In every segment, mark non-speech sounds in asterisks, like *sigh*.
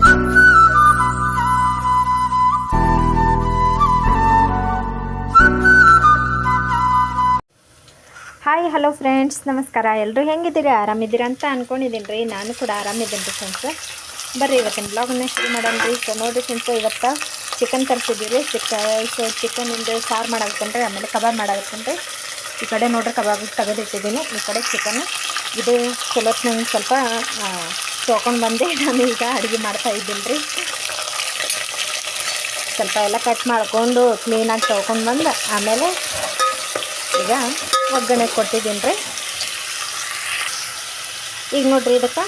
Hi hello friends ನಮಸ್ಕಾರ. ಎಲ್ಲರೂ ಹೆಂಗಿದ್ದೀರಿ? ಆರಾಮಿದ್ದೀರಾ ಅಂತ ಅಂದ್ಕೊಂಡಿದ್ದೀನಿ ರೀ. ನಾನು ಕೂಡ ಆರಾಮಿದ್ದೀನಿ ರೀ ಫ್ರೆಂಡ್ಸ್ ಬರ್ರಿ, ಇವತ್ತಿನ ಬ್ಲಾಗನ್ನ ಶುರು ಮಾಡೋಣ ರೀ. ಸೊ ನೋಡಿರಿ ಫ್ರೆಂಡ್ಸ್ ಇವತ್ತು ಚಿಕನ್ ತರಿಸಿದ್ದೀವಿ ರೀ. ಚಿಕ್ಕ ಸೊ ಚಿಕನಿಂದ ಸಾರು ಮಾಡಾಕತ್ತೇನೆ ಆಮೇಲೆ ಕಬಾಬ್ ಮಾಡಾಕತ್ತೇನೆ ಈ ಕಡೆ ನೋಡ್ರಿ ಕಬಾಬ್ ತೆಗೆದಿಟ್ಟಿದ್ದೀನಿ. ಈ ಕಡೆ ಚಿಕನ್ ಇದು ಚಲೋತ್ನಂಗೆ ನಂಗೆ ಸ್ವಲ್ಪ ತೊಗೊಂಡು ಬಂದು. ನಾನು ಈಗ ಅಡುಗೆ ಮಾಡ್ತಾ ಇದ್ದೀನಿ ರೀ. ಸ್ವಲ್ಪ ಎಲ್ಲ ಕಟ್ ಮಾಡಿಕೊಂಡು ಕ್ಲೀನಾಗಿ ತೊಗೊಂಡು ಬಂದು. ಆಮೇಲೆ ಈಗ ಒಗ್ಗರಣೆ ಕೊಟ್ಟಿದ್ದೀನಿ ರೀ. ಈಗ ನೋಡಿರಿ ಇದಕ್ಕೆ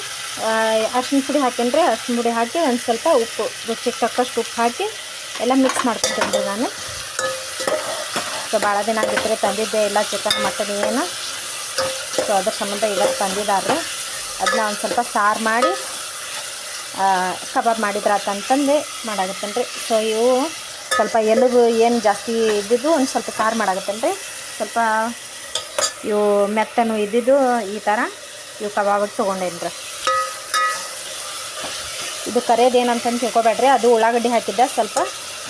ಅರ್ಶಿನ ಪುಡಿ ಹಾಕೇನಿ ರೀ. ಅರ್ಶಿನ ಪುಡಿ ಹಾಕಿ ಒಂದು ಸ್ವಲ್ಪ ಉಪ್ಪು, ರುಚಿಗೆ ತಕ್ಕಷ್ಟು ಉಪ್ಪು ಹಾಕಿ ಎಲ್ಲ ಮಿಕ್ಸ್ ಮಾಡ್ಕೊತೀನಿ ರೀ ನಾನು. ಸೊ ಭಾಳ ದಿನ ಆಗಿತ್ತು ರೀ ತಂದಿದ್ದೆ. ಎಲ್ಲ ಚಿಕನ್, ಮಟನ್ ಏನು. ಸೊ ಅದ್ರ ಸಂಬಂಧ ಇವತ್ತು ತಂದಿದ್ದಾರೆ. ಅದನ್ನ ಒಂದು ಸ್ವಲ್ಪ ಸಾರು ಮಾಡಿ ಕಬಾಬ್ ಮಾಡಿದ್ರಾತಂತಂದು ಮಾಡಾಗತ್ತಲ್ಲ ರೀ ಸೊ ಇವು ಸ್ವಲ್ಪ ಎಲುಬು ಏನು ಜಾಸ್ತಿ ಇದ್ದಿದ್ದು ಒಂದು ಸ್ವಲ್ಪ ಸಾರು ಮಾಡಾಗತ್ತಲ್ಲ ರೀ ಸ್ವಲ್ಪ ಇವು ಮೆತ್ತನು ಇದ್ದಿದ್ದು ಈ ಥರ ಇವು ಕಬಾಬಿಗೆ ತೊಗೊಂಡೇನ್ರಿ. ರೀ ಇದು ಕರೆಯೋದೇನಂತಂದು ತಿಳ್ಕೊಬೇಡ್ರಿ. ಅದು ಉಳ್ಳಾಗಡ್ಡಿ ಹಾಕಿದ್ದೆ ಸ್ವಲ್ಪ.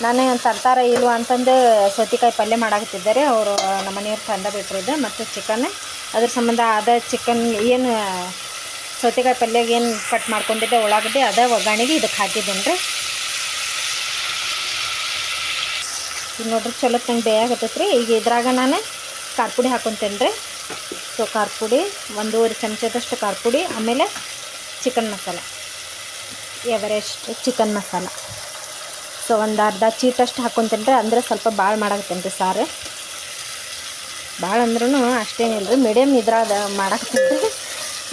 ನಾನೇ ತರ್ತಾರ ಇಲ್ವ ಅಂತಂದು ಸೌತೆಕಾಯಿ ಪಲ್ಯ ಮಾಡಾಕತ್ತಿದ್ದಾರೆ ಅವರು ನಮ್ಮ ಮನೆಯವ್ರು ತಂದ ಬಿಟ್ರಿದ್ದೆ ಮತ್ತು ಚಿಕನ್ ಅದ್ರ ಸಂಬಂಧ ಅದ ಚಿಕನ್ ಏನು ಸೌತೆಕಾಯಿ ಪಲ್ಯಾಗ ಏನು ಕಟ್ ಮಾಡ್ಕೊಂಡಿದ್ದೆ, ಉಳ್ಳಾಗಡ್ಡಿ, ಅದೇ ಒಗ್ಗರಣೆಗೆ ಇದಕ್ಕೆ ಹಾಕಿದ್ದೇನೆ ರೀ ಈಗ ನೋಡ್ರಿ ಚಲೋ ತಂಗೆ ಬೇಯಾಗತ್ತೈತೆ ರೀ ಈಗ ಇದ್ರಾಗ ನಾನು ಖಾರ ಪುಡಿ ಹಾಕೊತೇನೆ ರೀ ಸೊ ಖಾರ ಪುಡಿ ಒಂದೂವರೆ ಚಮಚದಷ್ಟು ಖಾರ ಪುಡಿ ಆಮೇಲೆ chicken masala Everest chicken masala so ಒಂದು ಅರ್ಧ ಚೀಟಷ್ಟು ಹಾಕೊತೇನೆ ರೀ ಅಂದರೆ ಸ್ವಲ್ಪ ಭಾಳ ಮಾಡಾಕತ್ತೇನೆ ರೀ ಸಾರು. ಭಾಳ ಅಂದ್ರೂ ಅಷ್ಟೇನಿಲ್ಲ ರೀ ಮೀಡಿಯಮ್ ಇದ್ರಾಗ ಮಾಡಾಕತ್ತೇನೆ ರೀ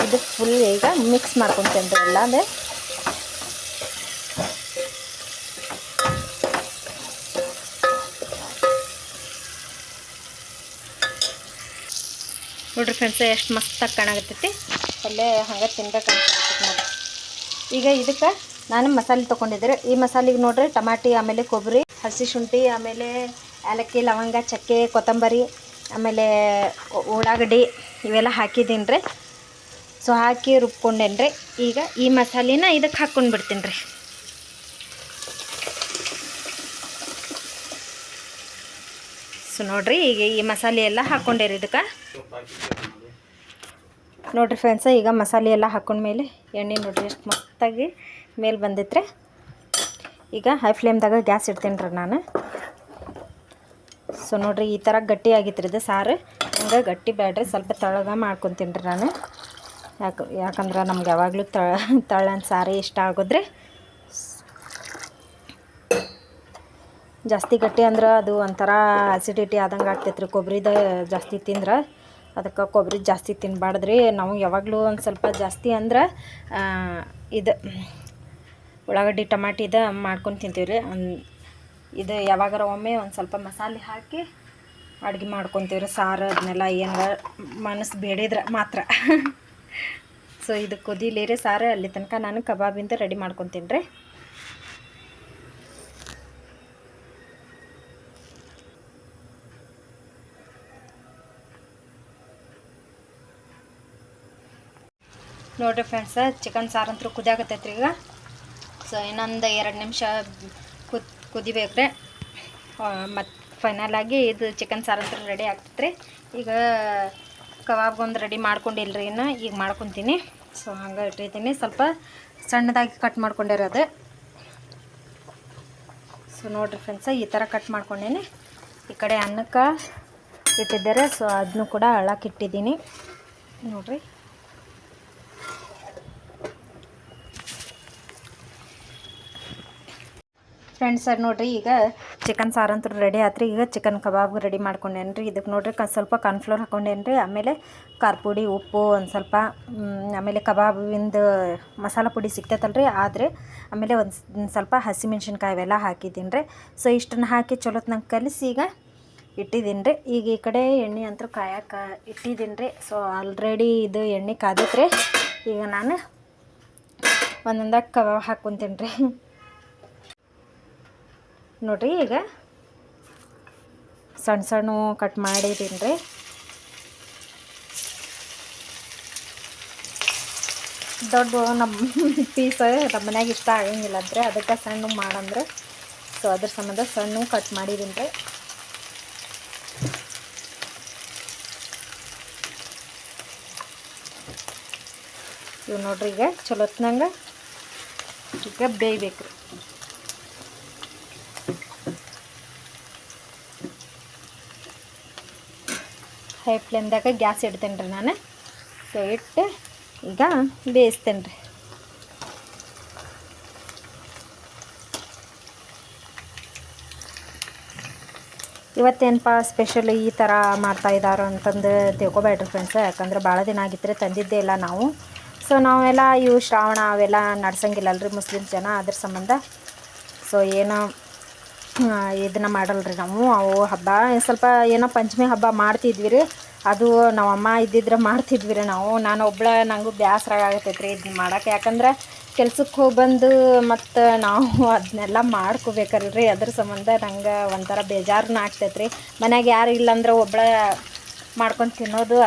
ಇದು ಫುಲ್ ಈಗ ಮಿಕ್ಸ್ ಮಾಡ್ಕೊತೇನೆ ಎಲ್ಲ ಅಂದರೆ ನೋಡ್ರಿ ಫ್ರೆಂಡ್ಸ್ ಎಷ್ಟು ಮಸ್ತಾಗಿ ಕಾಣಾಗತ್ತೈತಿ ಪಲ್ಯ ಹಂಗೆ ತಿನ್ಬೇಕು ಅನ್ಸಾಕತ್ತೈತಿ ನೋಡ್ರಿ. ಈಗ ಇದಕ್ಕೆ ನಾನು ಮಸಾಲೆ ತೊಗೊಂಡಿದ್ದೆ ಈ ಮಸಾಲೆಗೆ ನೋಡ್ರಿ ಟಮಾಟಿ, ಆಮೇಲೆ ಕೊಬ್ಬರಿ ಹಸಿ ಶುಂಠಿ, ಆಮೇಲೆ ಏಲಕ್ಕಿ, ಲವಂಗ, ಚಕ್ಕೆ, ಕೊತ್ತಂಬರಿ, ಆಮೇಲೆ ಉಳ್ಳಾಗಡ್ಡಿ ಇವೆಲ್ಲ ಹಾಕಿದ್ದೀನಿ ರೀ ಸೊ ಹಾಕಿ ರುಬ್ಕೊಂಡೇನ್ರಿ. ಈಗ ಈ ಮಸಾಲೆನ ಇದಕ್ಕೆ ಹಾಕ್ಕೊಂಡು ಬಿಡ್ತೀನಿ ರೀ ಸೊ ನೋಡ್ರಿ, ಈಗ ಈ ಮಸಾಲೆ ಎಲ್ಲ ಹಾಕ್ಕೊಂಡೇರಿ ಇದಕ್ಕೆ. ನೋಡ್ರಿ ಫ್ರೆಂಡ್ಸ ಈಗ ಮಸಾಲೆ ಎಲ್ಲ ಹಾಕೊಂಡ್ಮೇಲೆ ಎಣ್ಣೆ ನೋಡ್ರಿ ಎಷ್ಟು ಮಸ್ತಾಗಿ ಮೇಲೆ ಬಂದಿತ್ರಿ. ಈಗ ಹೈ ಫ್ಲೇಮ್ದಾಗ ಗ್ಯಾಸ್ ಇಡ್ತೀನಿ ರೀ ನಾನು. ಸೊ ನೋಡ್ರಿ, ಈ ಥರ ಗಟ್ಟಿ ಆಗಿತ್ತು ಇದು ಸಾರು. ಹಂಗೆ ಗಟ್ಟಿ ಬೇಡ್ರಿ ಸ್ವಲ್ಪ ತಳಗ ಮಾಡ್ಕೊತೀನಿ ರೀ ನಾನು. ಯಾಕೆ ಯಾಕಂದ್ರೆ ನಮ್ಗೆ ಯಾವಾಗಲೂ ತಳ, ತಳ್ಳನ ಸಾರಿ ಇಷ್ಟ ಆಗೋದ್ರಿ ಜಾಸ್ತಿ ಗಟ್ಟಿ ಅಂದ್ರೆ ಅದು ಒಂಥರ ಅಸಿಡಿಟಿ ಆದಂಗೆ ಆಗ್ತೈತೆ ರೀ ಕೊಬ್ಬರಿದ ಜಾಸ್ತಿ ತಿಂದ್ರೆ ಅದಕ್ಕೆ ಕೊಬ್ಬರಿ ಜಾಸ್ತಿ ತಿನ್ನಬಾರ್ದ್ರಿ ನಾವು ಯಾವಾಗಲೂ ಒಂದು ಸ್ವಲ್ಪ ಜಾಸ್ತಿ ಅಂದ್ರೆ ಇದು ಉಳ್ಳಾಗಡ್ಡಿ, ಟಮಾಟಿ ಇದು ಮಾಡ್ಕೊಂಡು ತಿಂತೀವಿ ರೀ ಇದು ಯಾವಾಗಾರ ಒಮ್ಮೆ ಒಂದು ಸ್ವಲ್ಪ ಮಸಾಲೆ ಹಾಕಿ ಅಡುಗೆ ಮಾಡ್ಕೊತೀವಿ ರೀ ಸಾರು ಅದನ್ನೆಲ್ಲ ಏನಾರ ಮನಸ್ಸು ಬೇಡಿದ್ರೆ ಮಾತ್ರ. *laughs* ಸೊ ಇದು ಕುದಿಲೇರೆ ರೀ ಸಾರು ಅಲ್ಲಿ ತನಕ ನಾನು ಕಬಾಬಿಂದ ರೆಡಿ ಮಾಡ್ಕೊತೀನಿ ರೀ. ನೋಡಿರಿ ಫ್ರೆಂಡ್ಸ್ ಚಿಕನ್ ಸಾರು ಅಂತೂ ಕುದಿಯಾಕತ್ತೈತ್ರಿ ಈಗ. ಸೊ ಇನ್ನೊಂದು ಎರಡು ನಿಮಿಷ ಕುದ್, ಕುದಿಬೇಕ್ರಿ. ಮತ್ತು ಫೈನಲ್ ಆಗಿ ಇದು ಚಿಕನ್ ಸಾರು ಅಂತೂ ರೆಡಿ ಆಗ್ತೈತ್ರಿ. ಈಗ ಕಬಾಬ್ಗೊಂದು ರೆಡಿ ಮಾಡ್ಕೊಂಡಿಲ್ರಿ ಇನ್ನು, ಈಗ ಮಾಡ್ಕೊತೀನಿ. ಸೊ ಹಂಗೆ ಇಟ್ಟಿದ್ದೀನಿ. ಸ್ವಲ್ಪ ಸಣ್ಣದಾಗಿ ಕಟ್ ಮಾಡ್ಕೊಂಡಿರೋದು. ಸೊ ನೋಡಿರಿ ಫ್ರೆಂಡ್ಸ ಈ ಥರ ಕಟ್ ಮಾಡ್ಕೊಂಡೇನಿ. ಈ ಕಡೆ ಅನ್ನಕ್ಕೆ ಇಟ್ಟಿದ್ದಾರೆ. ಸೊ ಅದನ್ನು ಕೂಡ ಅಳಕ್ಕೆ ಇಟ್ಟಿದ್ದೀನಿ. ನೋಡಿರಿ. ಫ್ರೆಂಡ್ಸ್ ಸರ್ ನೋಡಿರಿ, ಈಗ ಚಿಕನ್ ಸಾರು ಅಂತೂ ರೆಡಿ ಆತ್ರಿ. ಈಗ ಚಿಕನ್ ಕಬಾಬ್ ರೆಡಿ ಮಾಡ್ಕೊಂಡೇನಿ ರೀ ಇದಕ್ಕೆ ನೋಡಿರಿ, ಕ ಸ್ವಲ್ಪ ಕಾರ್ನ್ಫ್ಲೋರ್ ಹಾಕೊಂಡೇನಿ ರೀ ಆಮೇಲೆ ಖಾರ ಪುಡಿ ಉಪ್ಪು ಒಂದು ಸ್ವಲ್ಪ ಆಮೇಲೆ ಕಬಾಬಿಂದ ಮಸಾಲ ಪುಡಿ ಸಿಗ್ತೈತಲ್ಲ ರೀ ಆದರೆ ಆಮೇಲೆ ಒಂದು ಸ್ವಲ್ಪ ಹಸಿಮೆಣ್ಸಿನ್ಕಾಯಿ ಅವೆಲ್ಲ ಹಾಕಿದ್ದೀನಿ ರೀ ಸೊ ಇಷ್ಟನ್ನು ಹಾಕಿ ಚಲೋತ್ನಂಗೆ ಕಲಿಸಿ ಈಗ ಇಟ್ಟಿದ್ದೀನಿ ರೀ ಈಗ ಈ ಕಡೆ ಎಣ್ಣೆ ಅಂತೂ ಕಾಯಕ್ಕೆ ಇಟ್ಟಿದ್ದೀನಿ ರೀ ಸೊ ಆಲ್ರೆಡಿ ಇದು ಎಣ್ಣೆ ಕಾದೈತ್ರಿ. ಈಗ ನಾನು ಒಂದೊಂದಾಗಿ ಕಬಾಬ್ ಹಾಕ್ಕೊತೀನಿ ರೀ ನೋಡ್ರಿ ಈಗ ಸಣ್ಣ ಸಣ್ಣ ಕಟ್ ಮಾಡಿದ್ದೀನಿ ರೀ. ದೊಡ್ಡ ನಮ್ಮ ಪೀಸ್ ನಮ್ಮ ಮನ್ಯಾಗ ಇಷ್ಟ ಆಗಂಗಿಲ್ಲ ಅಂದ್ರೆ ಅದಕ್ಕೆ ಸಣ್ಣ ಮಾಡಂದ್ರೆ. ಸೊ ಅದ್ರ ಸಂಬಂಧ ಸಣ್ಣ ಕಟ್ ಮಾಡಿದ್ದೀನಿ ರೀ. ಇವು ನೋಡ್ರಿ ಈಗ ಚಲೋ ಹೊತ್ನಂಗೆ ಈಗ ಬೇಯ್ಬೇಕು ರೀ ಹೈ ಫ್ಲೇಮ್ದಾಗ ಗ್ಯಾಸ್ ಇಡ್ತೇನೆ ರೀ ನಾನು. ಸೊ, ಇಟ್ಟು ಈಗ ಬೇಯಿಸ್ತೇನೆ ರೀ ಇವತ್ತೇನಪ್ಪ ಸ್ಪೆಷಲ್ ಈ ಥರ ಮಾಡ್ತಾ ಇದ್ದಾರೆ ಅಂತಂದು ತಿಳ್ಕೊಬೇಡ್ರಿ ಫ್ರೆಂಡ್ಸ್ ಯಾಕಂದ್ರೆ ಭಾಳ ದಿನ ಆಗಿತ್ತು ತಂದಿದ್ದೇ ಇಲ್ಲ ನಾವು. ಸೊ ನಾವೆಲ್ಲ ಇವು ಶ್ರಾವಣ ಅವೆಲ್ಲ ನಡ್ಸಂಗಿಲ್ಲಲ್ರಿ ಮುಸ್ಲಿಮ್ಸ್ ಜನ ಅದ್ರ ಸಂಬಂಧ. ಸೊ ಏನೋ ಇದನ್ನು ಮಾಡಲ್ರಿ ನಾವು. ಅವು ಹಬ್ಬ ಸ್ವಲ್ಪ ಏನೋ ಪಂಚಮಿ ಹಬ್ಬ ಮಾಡ್ತಿದ್ವಿ ರೀ ಅದು ನಮ್ಮಮ್ಮ ಇದ್ದಿದ್ರೆ ಮಾಡ್ತಿದ್ವಿ ರೀ ನಾವು. ನಾನು ಒಬ್ಳ ನನಗೂ ಬೇಸರ ಆಗತೈತೆ ರೀ ಇದನ್ನ ಮಾಡೋಕೆ. ಯಾಕಂದ್ರೆ ಕೆಲ್ಸಕ್ಕೆ ಹೋಗಿ ಬಂದು ಮತ್ತು ನಾವು *laughs* ಅದನ್ನೆಲ್ಲ ಮಾಡ್ಕೋಬೇಕಲ್ರಿ. ಅದ್ರ ಸಂಬಂಧ ನಂಗೆ ಒಂಥರ ಬೇಜಾರನ್ನ ಆಗ್ತೈತೆ ರೀ ಮನ್ಯಾಗ ಯಾರು ಇಲ್ಲಾಂದ್ರೆ ಒಬ್ಳ ಮಾಡ್ಕೊಂಡು ತಿನ್ನೋದು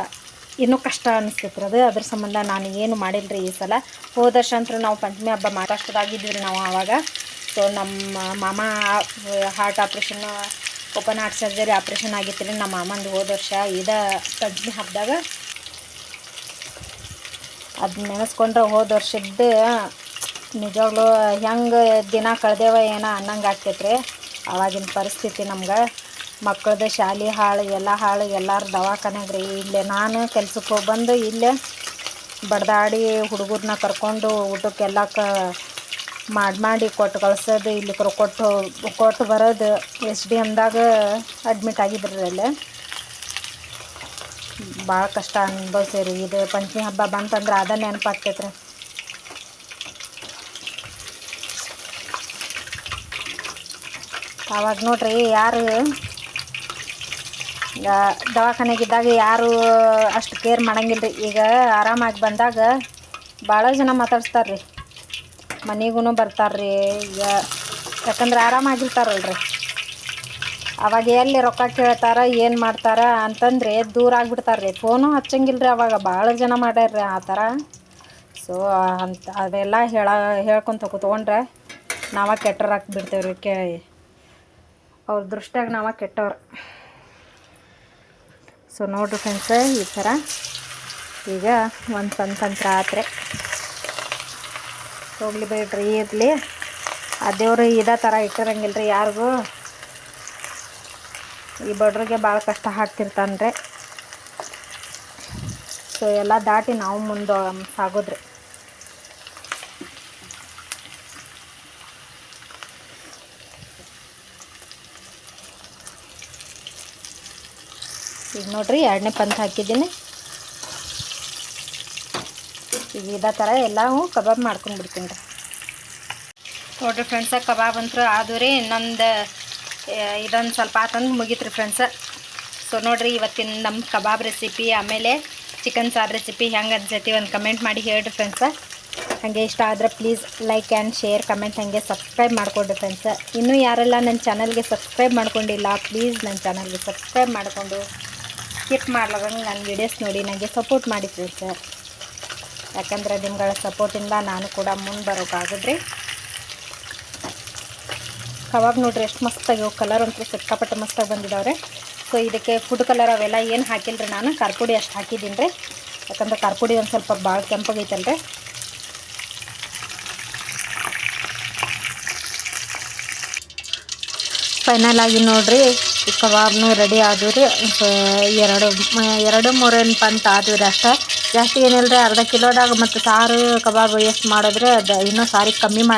ಇನ್ನೂ ಕಷ್ಟ ಅನಿಸ್ತೈತೆ ರೀ ಅದು. ಅದ್ರ ಸಂಬಂಧ ನಾನು ಏನು ಮಾಡಿಲ್ಲ ರೀ ಈ ಸಲ. ಹೋದ ವರ್ಷ ಅಂತೂ ನಾವು ಪಂಚಮಿ ಹಬ್ಬ ಮಾಡಷ್ಟದಾಗಿದ್ವಿ ರೀ ನಾವು ಆವಾಗ. ಸೊ ನಮ್ಮ ಮಾಮ heart operation open heart surgery operation ಆಗಿತ್ತು ರೀ. ನಮ್ಮ ಮಾಮಂದು ಹೋದ ವರ್ಷ ಇದ ಪಂಚಮಿ ಹಬ್ಬದಾಗ ಅದು ನೆನೆಸ್ಕೊಂಡ್ರೆ ಹೋದ ವರ್ಷದ್ದು ನಿಜವಾಗ್ಲೂ ಹೆಂಗೆ ದಿನ ಕಳೆದೇವ ಏನೋ ಅನ್ನಂಗೆ ಆಗ್ತೈತೆ ರೀ ಆವಾಗಿನ ಪರಿಸ್ಥಿತಿ ನಮ್ಗೆ. ಮಕ್ಕಳದ್ದು ಶಾಲೆ ಹಾಳು, ಎಲ್ಲ ಹಾಳು, ಎಲ್ಲರ ದವಾಖಾನೆಗೆ ರೀ. ಇಲ್ಲೇ ನಾನು ಕೆಲ್ಸಕ್ಕೆ ಹೋಗಿ ಬಂದು ಇಲ್ಲೇ ಬಡ್ದಾಡಿ ಹುಡುಗರನ್ನ ಕರ್ಕೊಂಡು ಊಟಕ್ಕೆಲ್ಲ ಕ ಮಾಡಿ ಮಾಡಿ ಕೊಟ್ಟು ಕಳ್ಸೋದು, ಇಲ್ಲಿ ಕೊಟ್ಟು ಕೊಟ್ಟು ಬರೋದು, ಎಸ್ ಡಿ ಎಮ್ದಾಗ ಅಡ್ಮಿಟ್ ಆಗಿದ್ರಿ ಅಲ್ಲೇ ಭಾಳ ಕಷ್ಟ ಅನ್ಭವ್ಸೇರಿ ಇದು ಪಂಚಮಿ ಹಬ್ಬ ಬಂತಂದ್ರೆ ಅದ ನೆನಪಾಗ್ತೈತ್ರಿ. ಆವಾಗ ನೋಡ್ರಿ ಯಾರು ದವಾಖಾನೆಗಿದ್ದಾಗ ಯಾರು ಅಷ್ಟು ಕೇರ್ ಮಾಡಂಗಿಲ್ಲ ರೀ ಈಗ ಆರಾಮಾಗಿ ಬಂದಾಗ ಭಾಳ ಜನ ಮಾತಾಡ್ಸ್ತಾರೆ ರೀ ಮನೆಗೂ ಬರ್ತಾರೆ ರೀ ಈಗ ಯಾಕಂದ್ರೆ ಆರಾಮಾಗಿರ್ತಾರಲ್ರಿ. ಅವಾಗ ಎಲ್ಲಿ ರೊಕ್ಕ ಕೇಳ್ತಾರ, ಏನು ಮಾಡ್ತಾರ ಅಂತಂದರೆ ದೂರ ಆಗ್ಬಿಡ್ತಾರೆ ರೀ ಫೋನು ಹಚ್ಚಂಗಿಲ್ಲ ರೀ ಅವಾಗ ಭಾಳ ಜನ ಮಾಡ್ಯಾರ ಆ ಥರ. ಸೊ ಅಂತ ಅದೆಲ್ಲ ಹೇಳ, ಹೇಳ್ಕೊಂತ ಕೂತ್ಕೊಂಡ್ರೆ ನಾವ ಕೆಟ್ಟವ್ರು ಹಾಕ್ಬಿಡ್ತೇವೆ ರೀ ಕೇ ಅವ್ರ ದೃಷ್ಟಿಯಾಗ ನಾವ ಕೆಟ್ಟವ್ರು ಸೊ ನೋಡ್ರಿ ಫ್ರೆಂಡ್ಸ್ ಈ ಥರ. ಈಗ ಒಂದು ತಂತ್ರ ಆತ್ರೆ ಹೋಗ್ಲಿ ಬೇಡ್ರಿ ಇರಲಿ. ಆ ದೇವರು ಇದೇ ಥರ ಇಟ್ಟಿರಂಗಿಲ್ಲ ರೀ ಯಾರಿಗೂ. ಈ ಬಡ್ರಿಗೆ ಭಾಳ ಕಷ್ಟ ಹಾಕ್ತಿರ್ತಾನೆ ರೀ ಸೊ ಎಲ್ಲ ದಾಟಿ ನಾವು ಮುಂದೆ ಸಾಗೋದ್ರಿ. ಈಗ ನೋಡ್ರಿ ಎರಡನೇ ಪಂತ್ ಹಾಕಿದ್ದೀನಿ. ಈಗ ಇದೇ ಥರ ಎಲ್ಲವೂ ಕಬಾಬ್ ಮಾಡ್ಕೊಂಡ್ಬಿಡ್ತೀನಿ ರೀ. ನೋಡ್ರಿ ಫ್ರೆಂಡ್ಸ ಕಬಾಬ್ ಅಂತೂ ಆದು ರೀ ಇನ್ನೊಂದು ಇದೊಂದು ಸ್ವಲ್ಪ ಆತಂದು ಮುಗೀತು ರೀ ಫ್ರೆಂಡ್ಸ ಸೊ ನೋಡ್ರಿ ಇವತ್ತಿನ ನಮ್ಮ ಕಬಾಬ್ ರೆಸಿಪಿ ಆಮೇಲೆ ಚಿಕನ್ ಸಾರು ರೆಸಿಪಿ ಹೆಂಗೆ ಅನ್ಸೈತಿ ಒಂದು ಕಮೆಂಟ್ ಮಾಡಿ ಹೇಳ್ರಿ ಫ್ರೆಂಡ್ಸ ಹಾಗೆ ಇಷ್ಟ ಆದರೆ please like and share comment ಹಾಗೆ ಸಬ್ಸ್ಕ್ರೈಬ್ ಮಾಡಿಕೊಡ್ರಿ ಫ್ರೆಂಡ್ಸ ಇನ್ನೂ ಯಾರೆಲ್ಲ ನನ್ನ ಚಾನಲ್ಗೆ ಸಬ್ಸ್ಕ್ರೈಬ್ ಮಾಡ್ಕೊಂಡಿಲ್ಲ ಪ್ಲೀಸ್ ನನ್ನ ಚಾನಲ್ಗೆ ಸಬ್ಸ್ಕ್ರೈಬ್ ಮಾಡಿಕೊಂಡು ಸ್ಕಿಪ್ ಮಾಡ್ಲಾರ್ದಂಗೆ ನನ್ನ ವೀಡಿಯೋಸ್ ನೋಡಿ ನನಗೆ ಸಪೋರ್ಟ್ ಮಾಡಿ ಫ್ರೆಂಡ್ಸ ಯಾಕಂದ್ರೆ ನಿಮ್ಗಳ ಸಪೋರ್ಟಿಂದ ನಾನು ಕೂಡ ಮುಂದೆ ಬರೋಕ್ಕಾಗದ್ರಿ ಕಬಾಬ್ ನೋಡ್ರಿ ಎಷ್ಟು ಮಸ್ತಾಗಿ ಕಲರ್ ಅಂತೂ ಸಿಕ್ಕಾಪಟ್ಟೆ ಮಸ್ತಾಗಿ ಬಂದಿದ್ದಾವ್ರೆ ಸೊ ಇದಕ್ಕೆ ಫುಡ್ ಕಲರ್ ಅವೆಲ್ಲ ಏನು ಹಾಕಿಲ್ರಿ ನಾನು ಖಾರಪುಡಿ ಅಷ್ಟು ಹಾಕಿದ್ದೀನಿ ರೀ ಯಾಕಂದ್ರೆ ಖಾರಪುಡಿ ಒಂದು ಸ್ವಲ್ಪ ಭಾಳ ಕೆಂಪಾಗೈತಲ್ರಿ. ಫೈನಲ್ ಆಗಿ ನೋಡ್ರಿ ಈ ರೆಡಿ ಆದವು ರೀ ಎರಡು ಎರಡು ಮೂರೇನು ಅಂತ ಆದವು ರೀ ಅಷ್ಟೇ. ಜಾಸ್ತಿ ಏನಿಲ್ಲ ಅರ್ಧ ಕಿಲೋದಾಗ ಮತ್ತು ಸಾರು, ಕಬಾಬ್ ಎಷ್ಟು ಮಾಡಿದ್ರೆ ಅದು ಇನ್ನೂ ಸಾರಿಗೆ ಕಮ್ಮಿ ಮಾ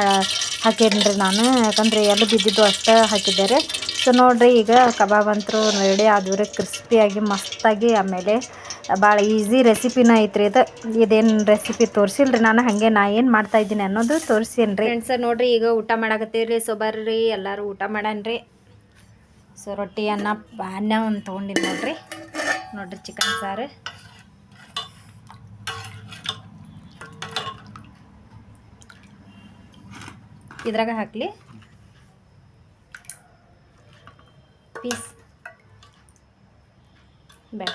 ಹಾಕೇನಿ ರೀ ನಾನು. ಯಾಕಂದರೆ ಎಲ್ಲ ಬಿದ್ದಿದ್ದು ಅಷ್ಟೇ ಹಾಕಿದ್ದೆ ರೀ ಸೊ ನೋಡಿರಿ ಈಗ ಕಬಾಬ್ ಅಂತೂ ರೆಡಿ ಆದವು ರೀ ಕ್ರಿಸ್ಪಿಯಾಗಿ ಮಸ್ತಾಗಿ, ಆಮೇಲೆ ಭಾಳ ಈಸಿ ರೆಸಿಪಿನ ಐತ್ರಿ ಇದು. ಇದೇನು ರೆಸಿಪಿ ತೋರಿಸಿಲ್ಲ ರೀ ನಾನು, ಹಾಗೆ ನಾ ಏನು ಮಾಡ್ತಾ ಇದ್ದೀನಿ ಅನ್ನೋದು ತೋರಿಸೇನು ರೀ ಫ್ರೆಂಡ್ಸ್ ನೋಡಿರಿ ಈಗ ಊಟ ಮಾಡಕತ್ತೀವಿ ರೀ ಸೊ ಬರ್ರಿ, ಎಲ್ಲರೂ ಊಟ ಮಾಡಣ್ರಿ ಸೊ ರೊಟ್ಟಿ ಅನ್ನ ಅನ್ನ ಒಂದು ತೊಗೊಂಡಿನಿ ನೋಡಿರಿ. ನೋಡಿರಿ ಚಿಕನ್ ಸಾರು. ಇದ್ರಾಗ ಹಾಕಲಿ. ಪೀಸ್. ಬೇಡ.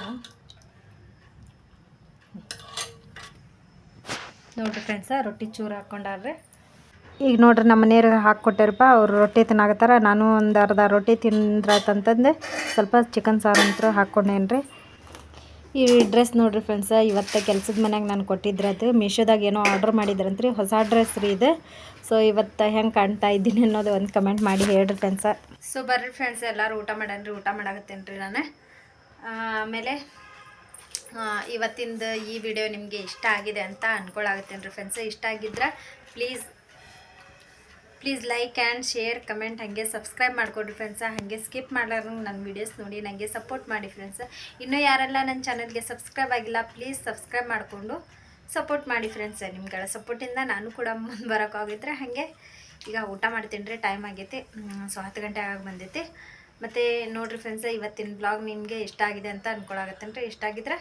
ನೋಡ್ರಿ ಫ್ರೆಂಡ್ಸ ರೊಟ್ಟಿ ಚೂರು ಹಾಕ್ಕೊಂಡಾರ್ರಿ ಈಗ ನೋಡ್ರಿ ನಮ್ಮ ಮನೆಯವ್ರಿಗೆ ಹಾಕ್ಕೊಟ್ಟಿರಪ್ಪ ಅವ್ರು ರೊಟ್ಟಿ ತಿನ್ನಾಕತ್ತಾರ. ನಾನು ಒಂದು ಅರ್ಧ ರೊಟ್ಟಿ ತಿಂದ್ರಾತಂತಂದು ಸ್ವಲ್ಪ ಚಿಕನ್ ಸಾರು ಅಂತ ಹಾಕ್ಕೊಂಡೇನ್ರಿ ಈ ಡ್ರೆಸ್ ನೋಡ್ರಿ ಫ್ರೆಂಡ್ಸ ಇವತ್ತು ಕೆಲ್ಸದ ಮನೆಯಾಗ ನಾನು ಕೊಟ್ಟಿದ್ರೆ ಅದು ಮೀಶೋದಾಗ ಏನೋ ಆರ್ಡ್ರ್ ಮಾಡಿದ್ರಂತ್ರಿ. ಹೊಸ ಡ್ರೆಸ್ ರೀ ಇದು. ಸೊ ಇವತ್ತು ಹೆಂಗೆ ಕಾಣ್ತಾ ಇದ್ದೀನಿ ಅನ್ನೋದು ಒಂದು ಕಮೆಂಟ್ ಮಾಡಿ ಹೇಳ್ರಿ ಫ್ರೆಂಡ್ಸ ಸೊ ಬರ್ರಿ ಫ್ರೆಂಡ್ಸ್ ಎಲ್ಲರೂ ಊಟ ಮಾಡನ್ರಿ, ಊಟ ಮಾಡಾಕತ್ತೇನೆ ರೀ ನಾನು. ಆಮೇಲೆ ಇವತ್ತಿಂದ ಈ ವಿಡಿಯೋ ನಿಮಗೆ ಇಷ್ಟ ಆಗಿದೆ ಅಂತ ಅಂದ್ಕೊಳಾಗತ್ತೇನೆ ರೀ ಫ್ರೆಂಡ್ಸ್ ಇಷ್ಟ ಆಗಿದ್ರೆ please please like and share comment ಹಾಗೆ ಸಬ್ಸ್ಕ್ರೈಬ್ ಮಾಡ್ಕೊಡ್ರಿ ಫ್ರೆಂಡ್ಸ ಹಾಗೆ ಸ್ಕಿಪ್ ಮಾಡ್ಲಾರ್ದಂಗೆ ನನ್ನ ವೀಡಿಯೋಸ್ ನೋಡಿ ನನಗೆ ಸಪೋರ್ಟ್ ಮಾಡಿ ಫ್ರೆಂಡ್ಸ್ ಇನ್ನೂ ಯಾರೆಲ್ಲ ನನ್ನ ಚಾನಲ್ಗೆ ಸಬ್ಸ್ಕ್ರೈಬ್ ಆಗಿಲ್ಲ ಪ್ಲೀಸ್ ಸಬ್ಸ್ಕ್ರೈಬ್ ಮಾಡಿಕೊಂಡು ಸಪೋರ್ಟ್ ಮಾಡಿ ಫ್ರೆಂಡ್ಸ್ ನಿಮ್ಗಳ ಸಪೋರ್ಟಿಂದ ನಾನು ಕೂಡ ಮುಂದೆ ಬರೋಕ್ಕಾಗಿದ್ರೆ ಹಾಗೆ ಈಗ ಊಟ ಮಾಡ್ತೀನಿ ರೀ ಟೈಮ್ ಆಗೈತಿ ಸೊ ಹತ್ತು ಗಂಟೆ ಆಗಿ ಬಂದೈತಿ. ಮತ್ತು ನೋಡಿರಿ ಫ್ರೆಂಡ್ಸ್ ಇವತ್ತಿನ ಬ್ಲಾಗ್ ನಿಮಗೆ ಇಷ್ಟ ಆಗಿದೆ ಅಂತ ಅನ್ಕೊಳಾಗತ್ತೇನೆ ರೀ ಇಷ್ಟ ಆಗಿದ್ರೆ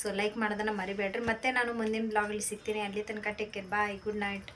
ಸೊ ಲೈಕ್ ಮಾಡೋದನ್ನು ಮರಿಬೇಡ್ರಿ. ಮತ್ತೆ ನಾನು ಮುಂದಿನ ಬ್ಲಾಗಲ್ಲಿ ಸಿಗ್ತೀನಿ. ಅಲ್ಲಿ ತನಕ take care bye good night